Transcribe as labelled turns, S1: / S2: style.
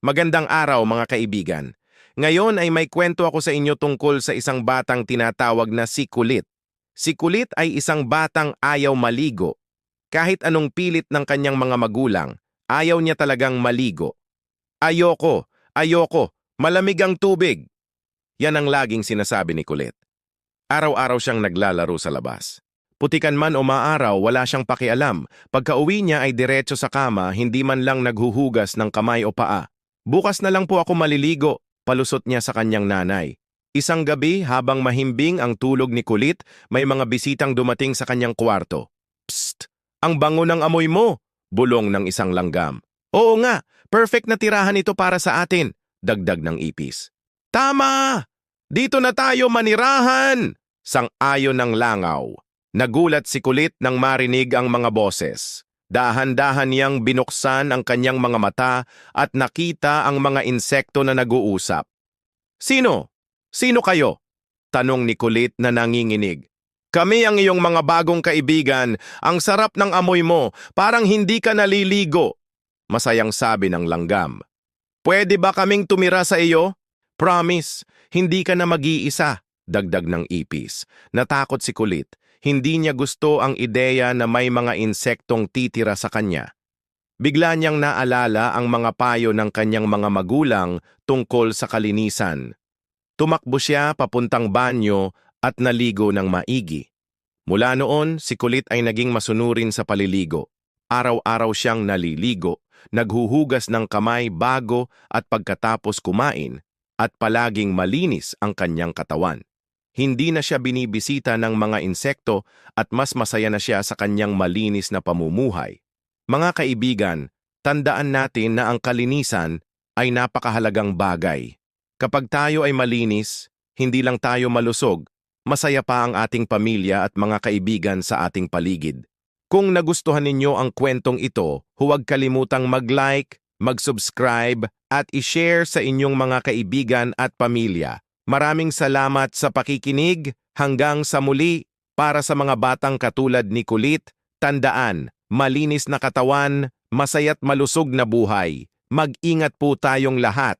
S1: Magandang araw mga kaibigan. Ngayon ay may kwento ako sa inyo tungkol sa isang batang tinatawag na si Kulit. Si Kulit ay isang batang ayaw maligo. Kahit anong pilit ng kanyang mga magulang, ayaw niya talagang maligo. Ayoko, ayoko, malamig ang tubig. Yan ang laging sinasabi ni Kulit. Araw-araw siyang naglalaro sa labas. Putikan man o maaraw, wala siyang pakialam. Pagka uwi niya ay diretso sa kama, hindi man lang naghuhugas ng kamay o paa. Bukas na lang po ako maliligo, palusot niya sa kanyang nanay. Isang gabi, habang mahimbing ang tulog ni Kulit, may mga bisitang dumating sa kanyang kwarto. Psst! Ang bango ng amoy mo! Bulong ng isang langgam. Oo nga, perfect na tirahan ito para sa atin, dagdag ng ipis. Tama! Dito na tayo manirahan! Sang-ayon ng langaw. Nagulat si Kulit nang marinig ang mga boses. Dahan-dahan niyang binuksan ang kanyang mga mata at nakita ang mga insekto na nag-uusap. Sino? Sino kayo? Tanong ni Kulit na nanginginig. Kami ang iyong mga bagong kaibigan. Ang sarap ng amoy mo, parang hindi ka naliligo. Masayang sabi ng langgam. Pwede ba kaming tumira sa iyo? Promise, hindi ka na mag-iisa, dagdag ng ipis. Natakot si Kulit hindi niya gusto ang ideya na may mga insektong titira sa kanya. Bigla niyang naalala ang mga payo ng kanyang mga magulang tungkol sa kalinisan. Tumakbo siya papuntang banyo at naligo ng maigi. Mula noon, si Kulit ay naging masunurin sa paliligo. Araw-araw siyang naliligo, naghuhugas ng kamay bago at pagkatapos kumain, at palaging malinis ang kanyang katawan. Hindi na siya binibisita ng mga insekto at mas masaya na siya sa kanyang malinis na pamumuhay. Mga kaibigan, tandaan natin na ang kalinisan ay napakahalagang bagay. Kapag tayo ay malinis, hindi lang tayo malusog, masaya pa ang ating pamilya at mga kaibigan sa ating paligid. Kung nagustuhan ninyo ang kwentong ito, huwag kalimutang mag-like, mag-subscribe at i-share sa inyong mga kaibigan at pamilya. Maraming salamat sa pakikinig. Hanggang sa muli, para sa mga batang katulad ni Kulit, tandaan, malinis na katawan, masaya't malusog na buhay. Mag-ingat po tayong lahat.